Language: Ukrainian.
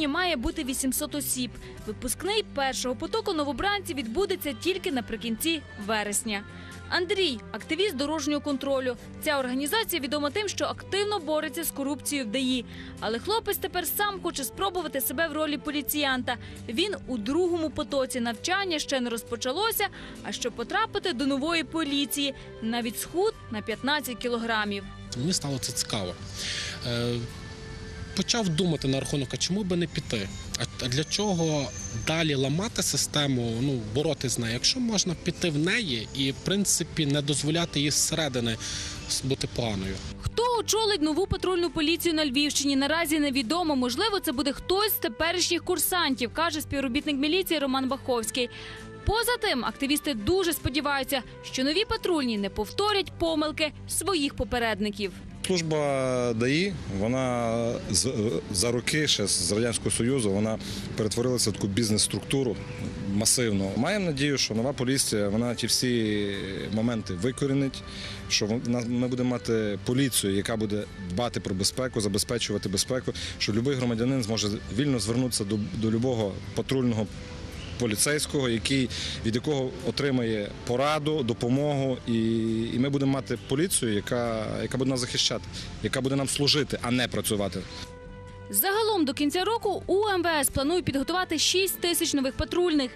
Має бути 800 осіб. Випускний першого потоку новобранців відбудеться тільки наприкінці вересня. Андрій активіст дорожнього контролю. Ця організація відома тим, що активно бореться з корупцією в ДАІ. Але хлопець тепер сам хоче спробувати себе в ролі поліціянта. Він у другому потоці навчання ще не розпочалося. А щоб потрапити до нової поліції, навіть схуд на 15 кілограмів. Мені стало це цікаво. Почав думати на рахунок, а чому би не піти? А, для чого далі ламати систему, ну, боротися з нею, якщо можна піти в неї і, в принципі, не дозволяти їй зсередини бути поганою. Хто очолить нову патрульну поліцію на Львівщині? Наразі невідомо. Можливо, це буде хтось з теперішніх курсантів, каже співробітник міліції Роман Баховський. Поза тим, активісти дуже сподіваються, що нові патрульні не повторять помилки своїх попередників. Служба ДАІ, вона з- за роки ще з Радянського Союзу вона перетворилася в таку бізнес-структуру масивно. Маємо надію, що нова поліція вона ті всі моменти викорінить, що ми будемо мати поліцію, яка буде дбати про безпеку, забезпечувати безпеку, що будь-який громадянин зможе вільно звернутися до, любого патрульного поліцейського, який, від якого отримає пораду, допомогу, і, і ми будемо мати поліцію, яка, яка буде нас захищати, яка буде нам служити, а не працювати. Загалом до кінця року у МВС планують підготувати 6 тисяч нових патрульних.